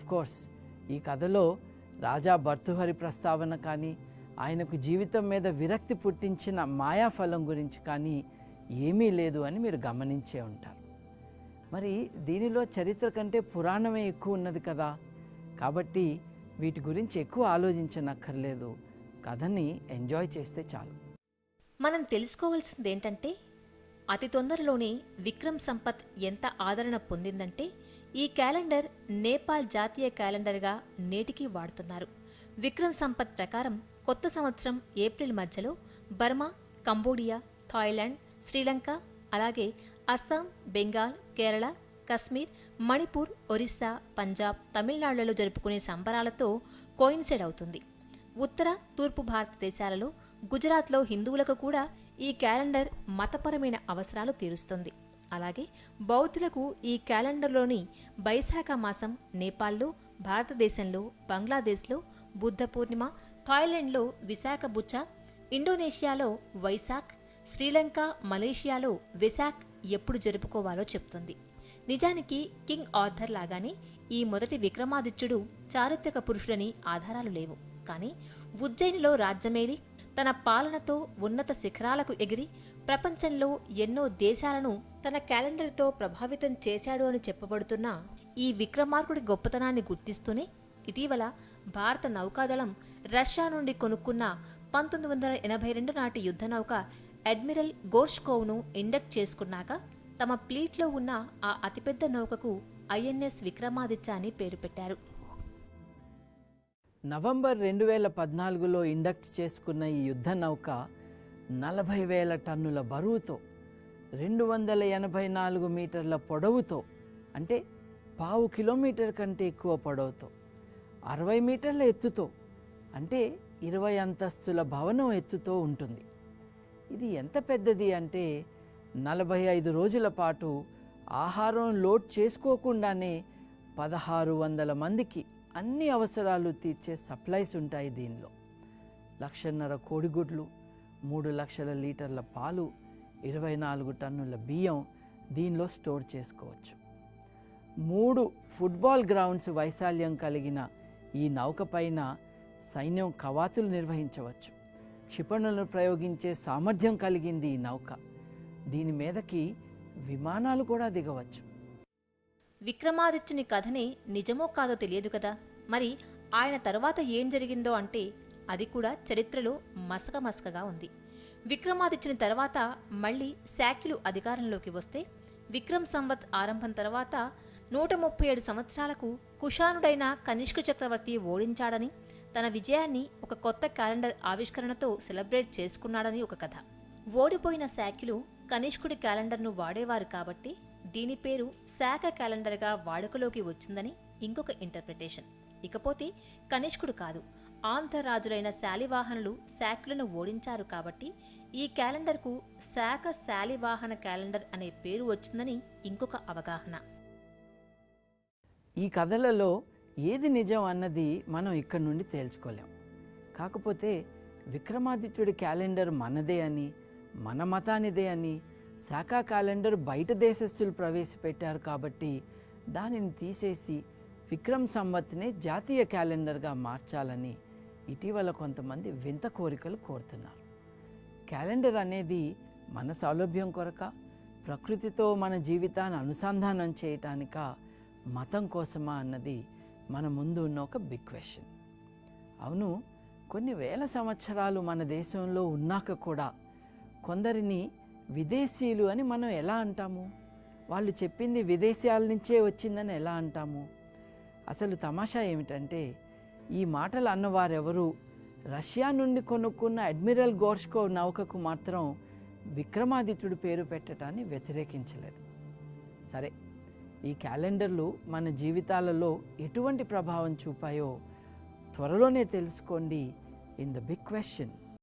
Course ఈ కథలో రాజా భర్తుహరి ప్రస్తావన కానీ ఆయనకు జీవితం మీద విరక్తి పుట్టించిన మాయాఫలం గురించి కానీ ఏమీ లేదు అని మీరు గమనించే ఉంటారు. మరి దీనిలో చరిత్ర కంటే పురాణమే ఎక్కువ ఉన్నది కదా. కాబట్టి వీటి గురించి ఎక్కువ ఆలోచించనక్కర్లేదు. కథని ఎంజాయ్ చేస్తే చాలు. మనం తెలుసుకోవాల్సింది ఏంటంటే అతి తొందరలోనే విక్రమ్ సంపత్ ఎంత ఆదరణ పొందిందంటే ఈ క్యాలెండర్ నేపాల్ జాతీయ క్యాలెండర్గా నేటికి వాడుతున్నారు. విక్రమ్ సంపత్ ప్రకారం కొత్త సంవత్సరం ఏప్రిల్ మధ్యలో బర్మా కంబోడియా థాయిలాండ్ శ్రీలంక అలాగే అస్సాం బెంగాల్ కేరళ కశ్మీర్ మణిపూర్ ఒరిస్సా పంజాబ్ తమిళనాడులలో జరుపుకునే సంబరాలతో కోయిన్సైడ్ అవుతుంది. ఉత్తర తూర్పు భారతదేశాలలో గుజరాత్లో హిందువులకు కూడా ఈ క్యాలెండర్ మతపరమైన అవసరాలు తీరుస్తుంది. అలాగే బౌద్ధులకు ఈ క్యాలెండర్లోని బైశాఖ మాసం నేపాల్లో భారతదేశంలో బంగ్లాదేశ్లో బుద్ధ పూర్ణిమ థాయిలాండ్లో విశాఖ బుచ్చ ఇండోనేషియాలో వైశాఖ్ శ్రీలంక మలేషియాలో విశాఖ్ ఎప్పుడు జరుపుకోవాలో చెప్తుంది. నిజానికి కింగ్ ఆర్థర్ లాగానే ఈ మొదటి విక్రమాదిత్యుడు చారిత్రక పురుషుడని ఆధారాలు లేవు. కానీ ఉజ్జయినిలో రాజ్యమేలి తన పాలనతో ఉన్నత శిఖరాలకు ఎగిరి ప్రపంచంలో ఎన్నో దేశాలను తన క్యాలెండర్తో ప్రభావితం చేశాడు అని చెప్పబడుతున్న ఈ విక్రమార్కుడి గొప్పతనాన్ని గుర్తిస్తూనే ఇటీవల భారత నౌకాదళం రష్యా నుండి కొనుక్కున్న పంతొమ్మిది వందల ఎనభై రెండు నాటి యుద్ధ నౌక అడ్మిరల్ గోర్ష్కోవ్ను ఇండక్ట్ చేసుకున్నాక తమ ప్లీట్లో ఉన్న ఆ అతిపెద్ద నౌకకు ఐఎన్ఎస్ విక్రమాదిత్య అని పేరు పెట్టారు. నవంబర్ రెండు వేల పద్నాలుగులో ఇండక్ట్ చేసుకున్న ఈ యుద్ధ నౌక నలభై వేల టన్నుల బరువుతో రెండు వందల ఎనభై నాలుగు మీటర్ల పొడవుతో అంటే పావు కిలోమీటర్ కంటే ఎక్కువ పొడవుతో అరవై మీటర్ల ఎత్తుతో అంటే ఇరవై అంతస్తుల భవనం ఎత్తుతో ఉంటుంది. ఇది ఎంత పెద్దది అంటే నలభై ఐదు రోజుల పాటు ఆహారం లోడ్ చేసుకోకుండానే పదహారు వందల మందికి అన్ని అవసరాలు తీర్చే సప్లైస్ ఉంటాయి దీనిలో. లక్షన్నర కోడిగుడ్లు మూడు లక్షల లీటర్ల పాలు ఇరవై నాలుగు టన్నుల బియ్యం దీనిలో స్టోర్ చేసుకోవచ్చు. మూడు ఫుట్బాల్ గ్రౌండ్స్ వైశాల్యం కలిగిన ఈ నౌక పైన సైన్యం కవాతులు నిర్వహించవచ్చు. క్షిపణులను ప్రయోగించే సామర్థ్యం కలిగింది ఈ నౌక. దీని మీదకి విమానాలు కూడా దిగవచ్చు. విక్రమాదిత్యుని కథనే నిజమో కాదో తెలియదు కదా. మరి ఆయన తర్వాత ఏం జరిగిందో అంటే అది కూడా చరిత్రలో మసక మసకగా ఉంది. విక్రమాదిత్యుని తర్వాత మళ్ళీ శాఖ్యులు అధికారంలోకి వస్తే విక్రమ్ సంవత్ ఆరంభం తర్వాత నూట ముప్పై ఏడు సంవత్సరాలకు కుషానుడైన కనిష్క చక్రవర్తి ఓడించాడని తన విజయాన్ని ఒక కొత్త క్యాలెండర్ ఆవిష్కరణతో సెలబ్రేట్ చేసుకున్నాడని ఒక కథ. ఓడిపోయిన శాఖ్యులు కనిష్కుడి క్యాలెండర్ను వాడేవారు కాబట్టి దీని పేరు శాఖ క్యాలెండర్గా వాడుకలోకి వచ్చిందని ఇంకొక ఇంటర్ప్రిటేషన్ ఇకపోతే కనిష్కుడు కాదు. ఆంధ్ర రాజులైన శాలివాహనులు శాఖలను ఓడించారు కాబట్టి ఈ క్యాలెండర్కు శాఖ శాలివాహన క్యాలెండర్ అనే పేరు వచ్చిందని ఇంకొక అవగాహన. ఈ కథలలో ఏది నిజం అన్నది మనం ఇక్కడి నుండి తేల్చుకోలేం. కాకపోతే విక్రమాదిత్యుడి క్యాలెండర్ మనదే అని మన మతానిదే అని శాఖా క్యాలెండర్ బయట దేశస్థులు ప్రవేశపెట్టారు కాబట్టి దానిని తీసేసి విక్రమ్ సంవత్నే జాతీయ క్యాలెండర్గా మార్చాలని ఇటీవల కొంతమంది వింత కోరికలు కోరుతున్నారు. క్యాలెండర్ అనేది మన సౌలభ్యం కొరక ప్రకృతితో మన జీవితాన్ని అనుసంధానం చేయటానిక మతం కోసమా అన్నది మన ముందు ఉన్న ఒక బిగ్ క్వశ్చన్ అవును కొన్ని వేల సంవత్సరాలు మన దేశంలో ఉన్నాక కూడా కొందరిని విదేశీయులు అని మనం ఎలా అంటాము? వాళ్ళు చెప్పింది విదేశాల నుంచే వచ్చిందని ఎలా అంటాము? అసలు తమాషా ఏమిటంటే ఈ మాటలు అన్నవారెవరు? రష్యా నుండి కొనుక్కున్న అడ్మిరల్ గోర్ష్కో నౌకకు మాత్రం విక్రమాదిత్యుడు పేరు పెట్టడాన్ని వ్యతిరేకించలేదు. సరే ఈ క్యాలెండర్లు మన జీవితాలలో ఎటువంటి ప్రభావం చూపాయో త్వరలోనే తెలుసుకోండి. In the big question